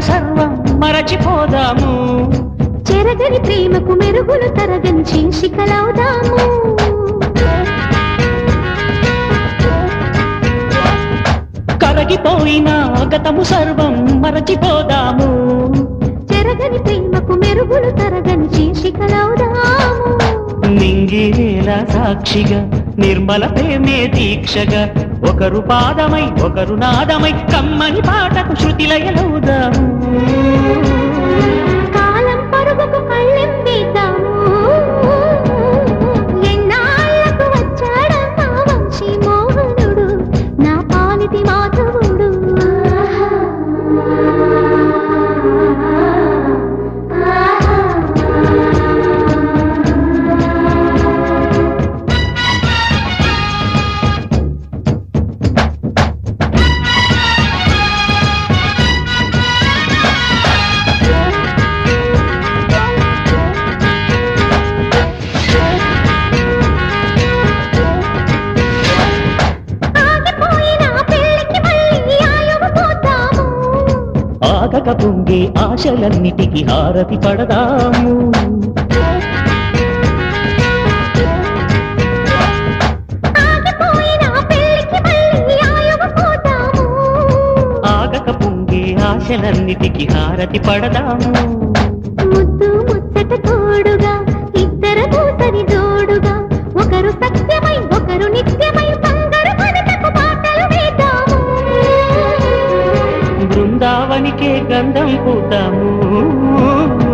సర్వం మరచిపోదాము. చెరగని ప్రేమకు మెరుగులు తరగని శీర్షికలవుదాము కరగిపోయిన గతము సర్వం మరచిపోదాము. చెరగని ప్రేమకు మెరుగులు తరగని శీర్షికలవుదాము నింగినేల సాక్షిగా నిర్మల ప్రేమే దీక్షగా ఒకరు పాదమై ఒకరు నాదమై కమ్మని పాటకు శృతిలయలవుదాము బాధక పొంగే ఆశలన్నిటికీ హారతి పడదాము. ఆగక పొంగే ఆశలన్నిటికీ హారతి పడదాము. ముద్దు ముచ్చట తోడుగా ఇద్దర పూసని జోడుగా. గంధం పూతాము.